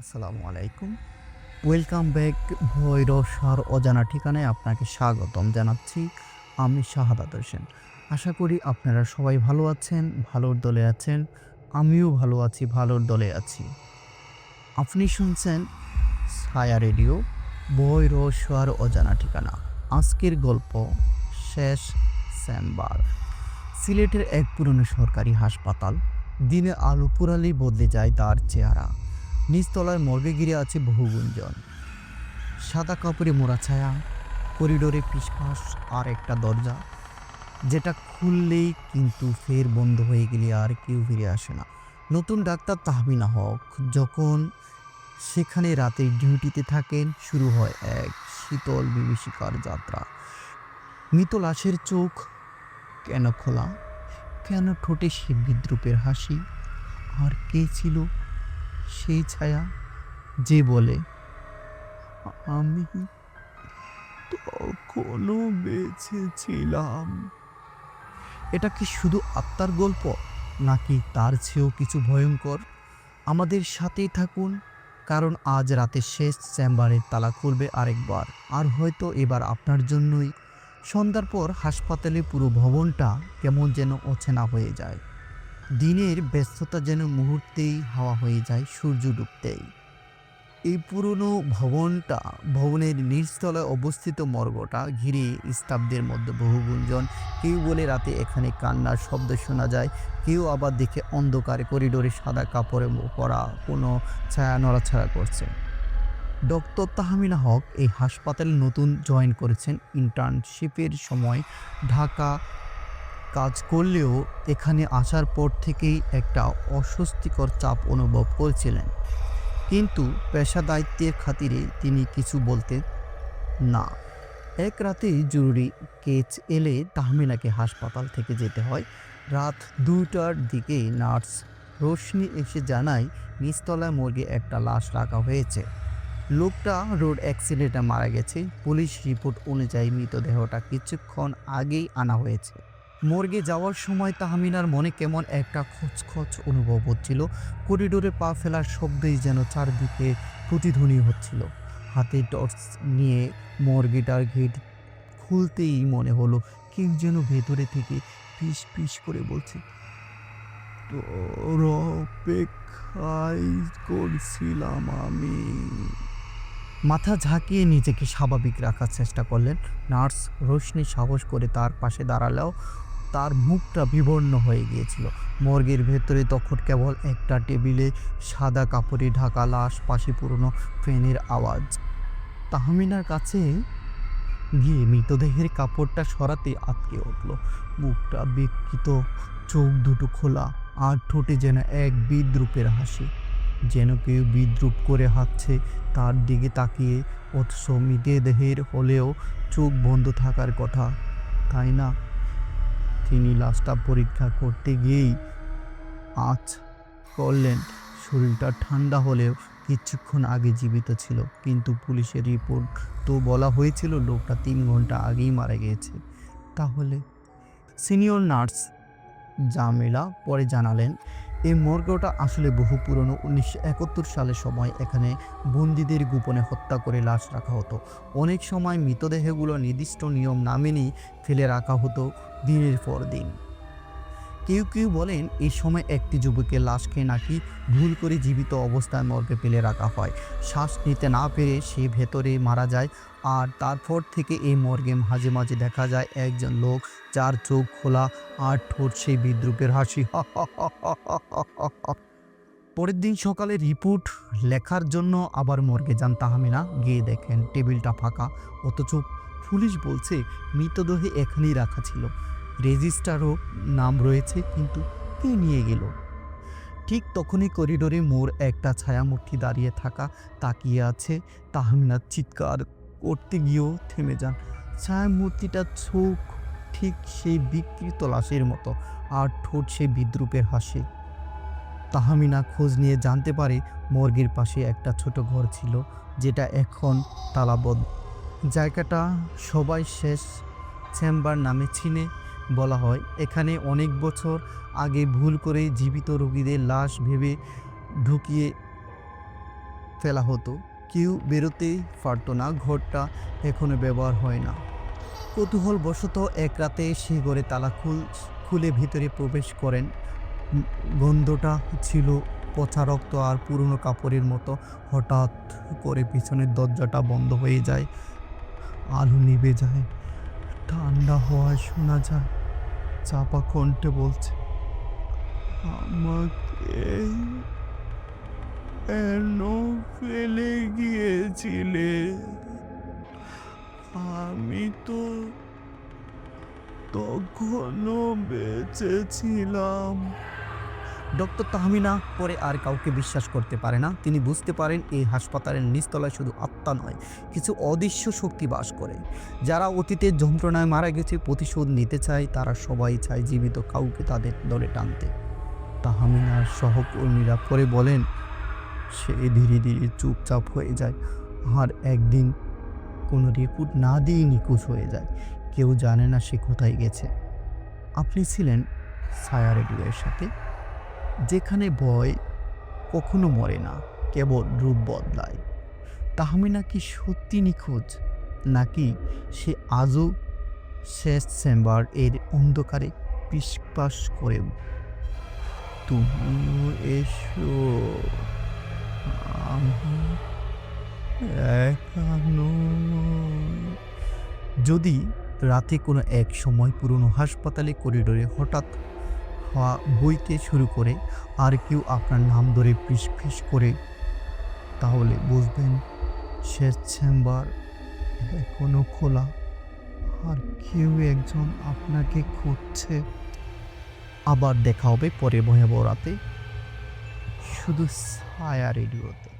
আসসালামু আলাইকুম। Welcome back ভৈরসার অজানা ঠিকানায় আপনাকে স্বাগতম জানাচ্ছি আমি শাহাদাত হোসেন। আশা করি আপনারা সবাই ভালো আছেন, ভালোর দলে আছেন, আমিও ভালো আছি, ভালোর দলে আছি। আপনি শুনছেন ছায়া রেডিও ভৈরসার অজানা ঠিকানা। আজকের গল্প শেষ চেম্বার সিলেটের এক পুরনো সরকারি হাসপাতাল, দিনে আলো পুরালেই বদলে যায় তার চেহারা। নিচতলায় মর্গে ঘিরে আছে বহু গুঞ্জন। সাদা কাপড়ে মোড়া ছায়া, করিডোরে পিসপাস আর একটা দরজা, যেটা খুললেই কিন্তু ফের বন্ধ হয়ে গেলে আর কেউ ফিরে আসে না। নতুন ডাক্তার তাহমিনা হক, যখন সেখানে রাতে ডিউটিতে থাকেন, শুরু হয় এক শীতল বিভীষিকার যাত্রা। মৃত লাশের চোখ কেন খোলা? কেন ঠোঁটে সে বিদ্রুপের হাসি? আর কে ছিল সেই ছায়া যে বলে, আমি তখনও বেঁচে ছিলাম এটা কি শুধু আত্মার গল্প, নাকি তার চেয়েও কিছু ভয়ঙ্কর? আমাদের সাথেই থাকুন, কারণ আজ রাতে শেষ চেম্বারের তালা খুলবে আরেকবার। আর হয়তো এবার আপনার জন্যই। সন্ধ্যার পর হাসপাতালে পুরো ভবনটা কেমন যেন অচেনা হয়ে যায়। দিনের ব্যস্ততা যেন মুহূর্তেই হাওয়া হয়ে যায় সূর্য ডুবতেই। এই পুরনো ভবনটা, ভবনের নিচতলায় অবস্থিত মর্গটা ঘিরে স্টাফদের মধ্যে বহু গুঞ্জন। কেউ বলে রাতে এখানে কান্নার শব্দ শোনা যায়, কেউ আবার দেখে অন্ধকারে করিডোরে সাদা কাপড়ে পরা কোনো ছায়া নড়াছাড়া করছে। ডক্টর তাহমিনা হক এই হাসপাতালে নতুন জয়েন করেছেন। ইন্টার্নশিপের সময় ঢাকা কাজ করলেও এখানে আসার পর থেকেই একটা অস্বস্তিকর চাপ অনুভব করছিলেন। কিন্তু পেশা দায়িত্বের খাতিরে তিনি কিছু বলতেন, না, এক রাতেই জরুরি কেচ এলে তাহমিনাকে হাসপাতাল থেকে যেতে হয়। রাত দুটার দিকে নার্স রোশনি এসে জানায়, নিচতলায় মর্গে একটা লাশ রাখা হয়েছে। লোকটা রোড অ্যাক্সিডেন্টে মারা গেছে। পুলিশ রিপোর্ট অনুযায়ী মৃতদেহটা কিছুক্ষণ আগেই আনা হয়েছে। মর্গে যাওয়ার সময় তাহমিনার মনে কেমন একটা খচখচ অনুভব হচ্ছিল। করিডোরে পা ফেলার শব্দেই যেন চারদিকে প্রতিধ্বনি হচ্ছিল। হাতে টর্চ নিয়ে মর্গেটার গেট খুলতেই মনে হলো, কেউ যেন ভেতরে থেকে পিস পিস করে বলছে, তোর অপেক্ষাই করছিলাম আমি। মাথা ঝাঁকিয়ে নিজেকে স্বাভাবিক রাখার চেষ্টা করলেন। নার্স রোশনি সাহস করে তার পাশে দাঁড়ালেও তার মুখটা বিবর্ণ হয়ে গিয়েছিল। মর্গের ভেতরে তখন কেবল একটা টেবিলে সাদা কাপড়ে ঢাকা লাশ, পাশে পুরনো ফ্যানের আওয়াজ। তাহমিনার কাছে গিয়ে মৃতদেহের কাপড়টা সরাতে আটকে উঠল। মুখটা বিকৃত, চোখ দুটো খোলা, আর ঠোঁটে যেন এক বিদ্রুপের হাসি। যেন কেউ বিদ্রুপ করে হাঁটছে, তার দিকে তাকিয়ে অথচ মৃতদেহের হলেও চোখ বন্ধ থাকার কথা। তাই না? তিনি লাশটা পরীক্ষা করতে গিয়েই আঁচ করলেন। শরীরটা ঠান্ডা হলেও কিছুক্ষণ আগে জীবিত ছিল, কিন্তু পুলিশের রিপোর্ট তো বলা হয়েছিল লোকটা তিন ঘণ্টা আগেই মারা গিয়েছে। তাহলে সিনিয়র নার্স জামেলা পরে জানালেন এই মর্গটা আসলে বহু পুরনো উনিশশো একাত্তর সালের সময় এখানে বন্দীদের গোপনে হত্যা করে লাশ রাখা হতো। অনেক সময় মৃতদেহগুলো নির্দিষ্ট নিয়ম না মেনেই ফেলে রাখা হতো দিনের পর দিন। কেউ কেউ বলেন, এই সময় একটি যুবকের লাশকে নাকি ভুল করে জীবিত অবস্থায় মর্গে ফেলে রাখা হয়। শ্বাস নিতে না পেরে সে ভেতরে মারা যায় আর তারপর থেকে এই মর্গে মাঝে মাঝে দেখা যায় একজন লোক যার চোখ খোলা আর ঠোঁট সেই বিদ্রুপের হাসি। পরের দিন সকালে রিপোর্ট লেখার জন্য আবার মর্গে যান তাহমিনা। গিয়ে দেখেন টেবিলটা ফাঁকা, অথচ পুলিশ বলছে, মৃতদেহে এখানেই রাখা ছিল। রেজিস্টারও নাম রয়েছে, কিন্তু কে নিয়ে গেল? ঠিক তখনই করিডোরে মোর একটা ছায়ামূর্তি দাঁড়িয়ে থাকা তাকিয়ে আছে তাহমিনার চিৎকার করতে গিয়েও থেমে যান। ছায়ামূর্তিটা চোখ ঠিক সেই বিকৃত লাশের মতো, আর ঠোঁট সে বিদ্রুপের হাসি। তাহমিনা খোঁজ নিয়ে জানতে পারে মর্গের পাশে একটা ছোট ঘর ছিল, যেটা এখন তালাবদ্ধ জায়গাটা সবাই শেষ। চেম্বার নামে চিনে বলা হয়। এখানে অনেক বছর আগে ভুল করে জীবিত রোগীদের লাশ ভেবে ঢুকিয়ে ফেলা হতো। কেউ বেরোতেই পারতো না, ঘরটা এখনও ব্যবহার হয় না। কৌতূহল বশত এক রাতে সে ঘরে তালা খুল খুলে ভিতরে প্রবেশ করেন। গন্ধটা ছিল পচা রক্ত আর পুরনো কাপড়ের মতো। হঠাৎ করে পিছনের দরজাটা বন্ধ হয়ে যায়। আলো নিভে যায়। ঠান্ডা হওয়ায় শোনা যায়, চাপা কণ্ঠে বলছে, আমাকে কেন ফেলে গিয়েছিলে? আমি তো তখনও বেঁচে ছিলাম। ডক্টর তাহমিনা পরে আর কাউকে বিশ্বাস করতে পারে না। তিনি বুঝতে পারেন এই হাসপাতালের নিচতলায় শুধু আত্মা নয়, কিছু অদৃশ্য শক্তি বাস করে। যারা অতীতের যন্ত্রণায় মারা গেছে, প্রতিশোধ নিতে চায়, তারা সবাই চায় জীবিত কাউকে তাদের দলে টানতে। তাহমিনার সহকর্মীরা পরে বলেন, সে ধীরে ধীরে চুপচাপ হয়ে যায়। আর একদিন কোনো রিপোর্ট না দিয়ে নিখোঁজ হয়ে যায়। কেউ জানে না সে কোথায় গেছে। আপনি ছিলেন ছায়া রেডিওয়ের সাথে? যেখানে ভয় কখনো মরে না, কেবল রূপ বদলায়। তাহমিনা কি সত্যি নিখোঁজ, নাকি সে আজও শেষ চেম্বার এর অন্ধকারে পিসপাস করে? তুমিও এসো যদি রাতে কোনো এক সময় পুরনো হাসপাতালে করিডোরে হঠাৎ হওয়া বইতে শুরু করে আর কেউ আপনার নাম ধরে ফিস করে, তাহলে বুঝবেন শেষ চেম্বার এখনও খোলা। আর কেউ একজন আপনাকে খুঁজছে। আবার দেখা হবে পরে ভয়াবহ রাতে। শুধু ছায়া রেডিওতে।